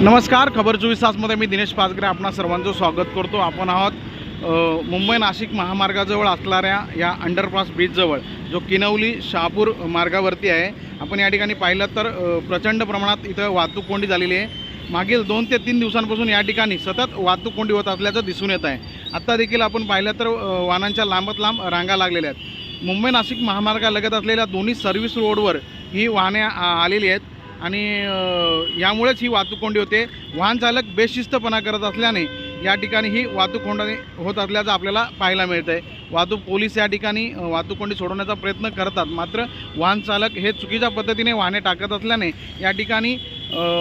नमस्कार खबर चोवीस तासमध्ये मी दिनेश पाचगरे आपणा सर्वांचं स्वागत करतो. आपण आहोत मुंबई नाशिक महामार्गाजवळ असणाऱ्या या अंडरपास ब्रिजजवळ जो किनवली शहापूर मार्गावरती आहे. आपण या ठिकाणी पाहिलं तर प्रचंड प्रमाणात इथं वाहतूक कोंडी झालेली आहे. मागील दोन ते तीन दिवसांपासून या ठिकाणी सतत वाहतूक कोंडी होत असल्याचं दिसून येत आहे. आत्ता देखील आपण पाहिलं तर वाहनांच्या लांबत लांब रांगा लागलेल्या आहेत. मुंबई नाशिक महामार्गालगत असलेल्या दोन्ही सर्व्हिस रोडवर ही वाहने आ- आलेली आहेत. आणि यामुळेच ही वाहतूक कोंडी होते. वाहन चालक बेशिस्तपणा करत असल्याने या ठिकाणी ही वाहतूक कोंडी होत असल्याचं आपल्याला पाहायला मिळतं आहे वाहतूक पोलीस या ठिकाणी वाहतूक कोंडी सोडवण्याचा प्रयत्न करतात. मात्र वाहन चालक हे चुकीच्या पद्धतीने वाहने टाकत असल्याने या ठिकाणी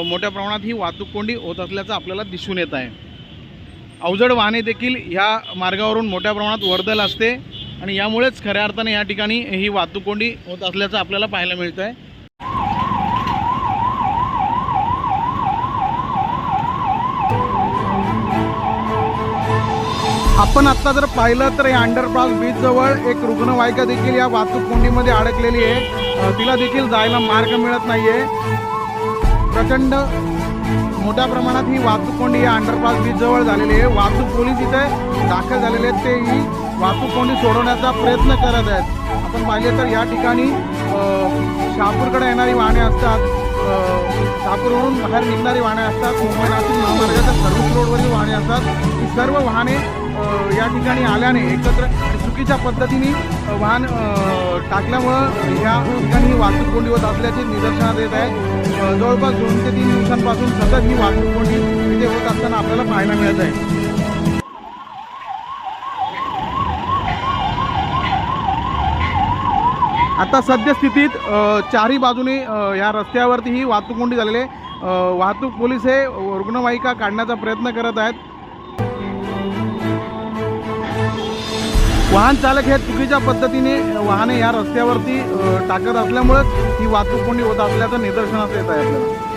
मोठ्या प्रमाणात ही वाहतूक कोंडी होत असल्याचं आपल्याला दिसून येत आहे. अवजड वाहने देखील ह्या मार्गावरून मोठ्या प्रमाणात वर्दल असते आणि यामुळेच खऱ्या अर्थाने या ठिकाणी ही वाहतूक कोंडी होत असल्याचं आपल्याला पाहायला मिळतं आहे आपण आत्ता जर पाहिलं तर या अंडरपास बीचजवळ एक रुग्णवाहिका देखील या वाहतूक कोंडीमध्ये अडकलेली आहे. तिला देखील जायला मार्ग मिळत नाही आहे प्रचंड मोठ्या प्रमाणात ही वाहतूक कोंडी या अंडरपास बीचजवळ झालेली आहे. वाहतूक पोलीस इथे दाखल झालेले आहेत. ते ही वाहतूक कोंडी सोडवण्याचा प्रयत्न करत आहेत. आपण पाहिले तर या ठिकाणी शहापूरकडे येणारी वाहने असतात. शहापूरवरून बाहेर निघणारी वाहने असतात. मुंबईला सर्व वाहने असतात ती सर्व वाहने या ठिकाणी आल्याने एकत्र चुकीच्या पद्धतीने वाहन टाकल्यामुळं या ठिकाणी ही वाहतूक कोंडी होत असल्याचे निदर्शनात येत आहे. जवळपास दोन ते तीन दिवसांपासून सतत ही वाहतूक कोंडी इथे होत असताना आपल्याला पाहायला मिळत आहे. आता सद्यस्थितीत चारही बाजूने ह्या या रस्त्यावरती ही वाहतूक कोंडी झालेली आहे. वाहतूक पोलीस हे रुग्णवाहिका काढण्याचा प्रयत्न करत आहेत. वाहन चालक हे चुकीच्या पद्धतीने वाहने या रस्त्यावरती टाकत असल्यामुळेच ही वाहतूक कोंडी होत असल्याचं निदर्शनास येत आहे आपल्याला.